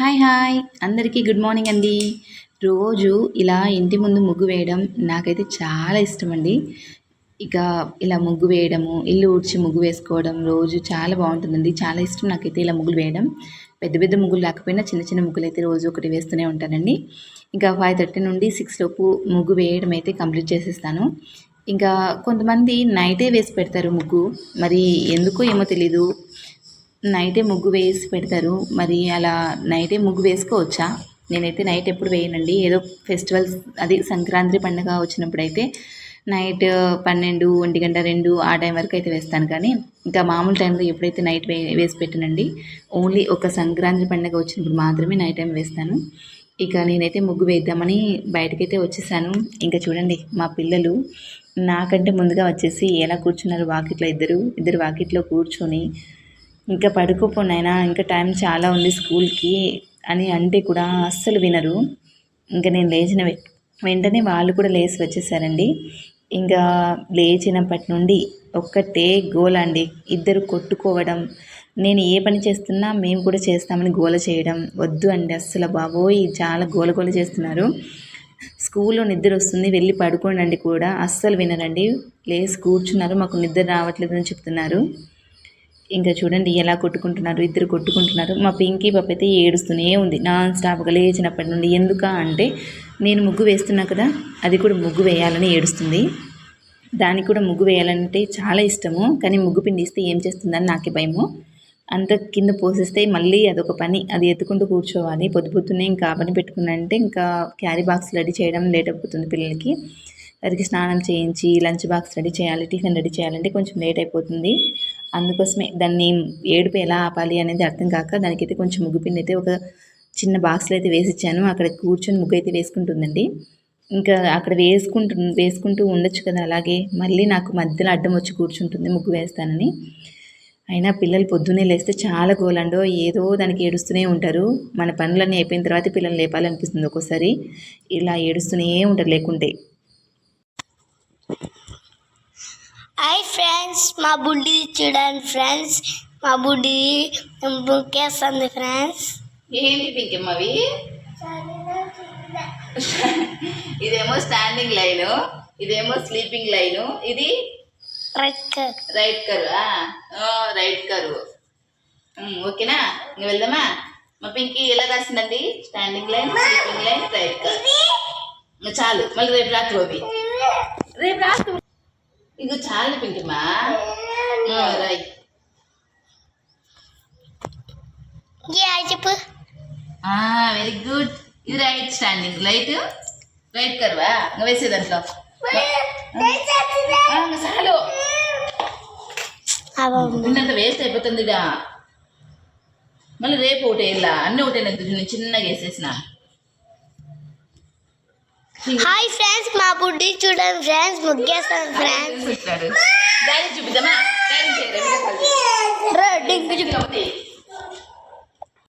Hi hi. అందరికీ good morning అండి. రోజు ఇలా ఇంటి ముందు ముగ్గు వేయడం నాకైతే చాలా ఇష్టం అండి ఇక ఇలా ముగ్గు వేయడము ఇల్లు ఊడ్చి ముగ్గు వేసుకోవడం రోజు చాలా బాగుంటుందండి. చాలా ఇష్టం నాకైతే ఇలా ముగ్గులు వేయడం. పెద్ద పెద్ద ముగ్గులు లేకపోయినా చిన్న చిన్న ముగ్గులు అయితే రోజు ఒకటి వేస్తూనే ఉంటానండి. ఇంకా ఫైవ్ థర్టీ నుండి సిక్స్ లోపు ముగ్గు వేయడం అయితే కంప్లీట్ చేసేస్తాను. ఇంకా కొంతమంది నైటే వేసి పెడతారు ముగ్గు. మరి ఎందుకో ఏమో తెలీదు. నైటే ముగ్గు వేసి పెడతారు. మరి అలా నైటే ముగ్గు వేసుకోవచ్చా? నేనైతే నైట్ ఎప్పుడు వేయనండి. ఏదో ఫెస్టివల్స్ అది సంక్రాంతి పండుగ వచ్చినప్పుడు అయితే నైట్ పన్నెండు ఒంటి గంట రెండు ఆ టైం వరకు అయితే వేస్తాను. కానీ ఇంకా మామూలు టైంలో ఎప్పుడైతే నైట్ వే వేసి పెట్టానండి ఓన్లీ ఒక సంక్రాంతి పండుగ వచ్చినప్పుడు మాత్రమే నైట్ టైం వేస్తాను. ఇక నేనైతే ముగ్గు వేద్దామని బయటకైతే వచ్చేసాను. ఇంకా చూడండి మా పిల్లలు నాకంటే ముందుగా వచ్చేసి ఎలా కూర్చున్నారు వాకిట్లో ఇద్దరు. ఇద్దరు వాకిట్లో కూర్చొని ఇంకా పడుకోపోనైనా ఇంకా టైం చాలా ఉంది స్కూల్కి అని అంటే కూడా అస్సలు వినరు. ఇంకా నేను లేచిన వె- వెంటనే వాళ్ళు కూడా లేచి వచ్చేసారండి. ఇంకా లేచినప్పటి నుండి ఒక్కటే గోల అండి ఇద్దరు కొట్టుకోవడం. నేను ఏ పని చేస్తున్నా మేము కూడా చేస్తామని గోల చేయడం. వద్దు అండి అస్సలు బాబోయ్ చాలా గోల గోల చేస్తున్నారు. స్కూల్లో నిద్ర వస్తుంది వెళ్ళి పడుకోండి కూడా. అస్సలు వినరండి. లేచి కూర్చున్నారు మాకు నిద్ర రావట్లేదు అని చెప్తున్నారు. ఇంకా చూడండి ఎలా కొట్టుకుంటున్నారు ఇద్దరు కొట్టుకుంటున్నారు. మా పింకీ పాప అయితే ఏడుస్తూనే ఉంది. నాన్ స్టాప్గా లేచినప్పటి నుండి ఎందుక అంటే నేను ముగ్గు వేస్తున్నా కదా అది కూడా ముగ్గు వేయాలని ఏడుస్తుంది. దానికి కూడా ముగ్గు వేయాలంటే చాలా ఇష్టము కానీ ముగ్గు పిండి ఇస్తే ఏం చేస్తుందని నాకే భయము. అంత కింద పోసేస్తే మళ్ళీ అదొక పని అది ఎత్తుకుంటూ కూర్చోవాలి. పొద్దు పొద్దున్నే ఇంకా ఆ పని పెట్టుకున్నంటే ఇంకా క్యారీ బాక్స్ రెడీ చేయడం లేట్ అయిపోతుంది పిల్లలకి. వారికి స్నానం చేయించి లంచ్ బాక్స్ రెడీ చేయాలి టిఫిన్ రెడీ చేయాలంటే కొంచెం లేట్ అయిపోతుంది. అందుకోసమే దాన్ని ఏడుపు ఎలా ఆపాలి అనేది అర్థం కాక దానికైతే కొంచెం ముగ్గు పిండి అయితే ఒక చిన్న బాక్స్లో అయితే వేసి ఇచ్చాను అక్కడ కూర్చొని ముగ్గు అయితే వేసుకుంటుందండి. ఇంకా అక్కడ వేసుకుంటు వేసుకుంటూ ఉండొచ్చు కదా అలాగే. మళ్ళీ నాకు మధ్యలో అడ్డం వచ్చి కూర్చుంటుంది ముగ్గు వేస్తానని. అయినా పిల్లలు పొద్దున్నే లేస్తే చాలా గోలండో ఏదో దానికి ఏడుస్తూనే ఉంటారు. మన పనులన్నీ అయిపోయిన తర్వాత పిల్లలు లేపాలనిపిస్తుంది ఒక్కోసారి. ఇలా ఏడుస్తూనే ఉంటారు లేకుంటే. హాయ్ ఫ్రెండ్స్ మా బుడ్డి చూడండి ఫ్రెండ్స్ మా బుడ్డి బుక్కేస్తుంది ఫ్రెండ్స్ ఏంటి పింకమ్మవి ఇదేమో స్టాండింగ్ లైన్ ఇదేమో స్లీపింగ్ లైన్ ఇది? రెక్క రైట్ కరువా రైట్ కరువు ఓకేనా? ఇంక వెళ్దామా? మా పింకి ఎలా రాసిందండి? Standing line sleeping line right కర్ చాలు మళ్ళీ రేపు రాత్రి రేపు రాత్రి ఇక చాలు పింకిమా చెప్పు. వెరీ గుడ్ ఇది రైట్ స్టాండింగ్. లైట్? రైట్ కరువా ఇంకా వేసే దాంట్లో. చాలు ఇంత వేస్ట్ అయిపోతుంది మళ్ళీ రేపు ఒకటి వెళ్ళా అన్నీ ఒకటే నేను చిన్నగా వేసేసిన. హాయ్ ఫ్రెండ్స్ మా బుడ్డి చూడండి ఫ్రెండ్స్ ముగ్గేస్తాను ఫ్రెండ్స్ చూపిద్దామా? ఇది ఒకటి